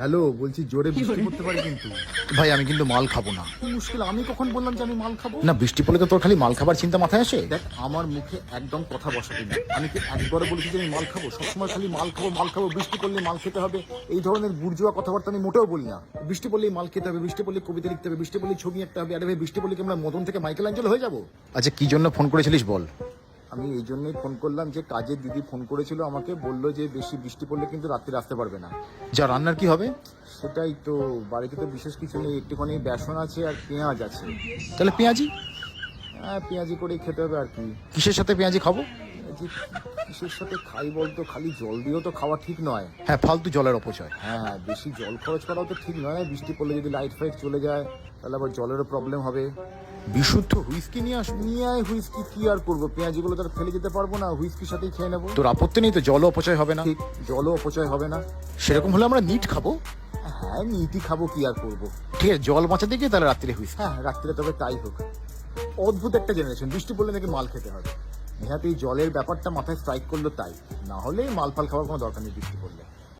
Hello বলছি জোরে বৃষ্টি পড়তে পারে কিন্তু। ভাই আমি কিন্তু মাল খাব না। মুশকিল আমি কখন বললাম যে আমি মাল খাব? না বৃষ্টি পড়লে তো তোর খালি মাল খাবার চিন্তা মাথায় আসে? দেখ আমার মুখে একদম কথা বসাবি না আমি কি একবারে বলেছি যে আমি মাল খাব? সবসময় খালি মাল খাব মাল খাব বৃষ্টি পড়লে মাল খেতে হবে। এই ধরনের বুর্জুয়া কথাবার্তা আমি মোটেও বলি না। বৃষ্টি পড়লেই মাল খেতে হবে বৃষ্টি পড়লে কবিতা লিখতে হবে বৃষ্টি পড়লে ছবি আঁকতে হবে। আরে ভাই বৃষ্টি পড়লে কি আমরা মদন থেকে মাইকেল অ্যাঞ্জেল হয়ে যাব? আচ্ছা কি জন্য ফোন করেছিলিস বল। আমি এই জন্যই ফোন করলাম যে কাজের দিদি ফোন করেছিল আমাকে বলল যে বেশি বৃষ্টি পড়লে কিন্তু রাত্রে আসতে পারবে না। যা রান্নার কি হবে? সেটাই তো বাড়িতে তো বিশেষ কিছু নেই একটুখানি বেসন আছে আর পেঁয়াজ আছে। তাহলে পেঁয়াজি? হ্যাঁ পেঁয়াজি করেই খেতে হবে আর কি। কিসের সাথে পেঁয়াজি খাব? কিসের সাথে খাই বলতো খালি জল দিয়েও তো খাওয়া ঠিক নয়। হ্যাঁ ফালতু জলের অপচয়। হ্যাঁ বেশি জল খরচ করাও তো ঠিক নয়। বৃষ্টি পড়লে যদি লাইট ফাইট চলে যায় তাহলে আবার জলেরও প্রবলেম হবে। বিশুদ্ধ হুইস্কি নিয়ে আসব নিয়ে আয় হুইস্কি কি আর করব? পেঁয়াজিগুলো তো আর ফেলে যেতে পারব না হুইস্কির সাথেই খেয়ে নেব। তোর আপত্তি নেই তো জলও অপচয় হবে না। ঠিক জলও অপচয় হবে না। সেরকম হলে আমরা নিট খাব। হ্যাঁ নিটি খাব কি আর করব? ঠিক আছে জল বাঁচাতে গিয়ে তাহলে রাত্রে হুইস্কি। হ্যাঁ রাত্রে তবে তাই হোক। অদ্ভুত একটা জেনারেশন বৃষ্টি পড়লে নাকি মাল খেতে হবে। নেহাতি জলের ব্যাপারটা মাথায় স্ট্রাইক করল তাই। না হলে মাল ফাল খাওয়ার কোনো দরকার নেই বৃষ্টি পড়লে।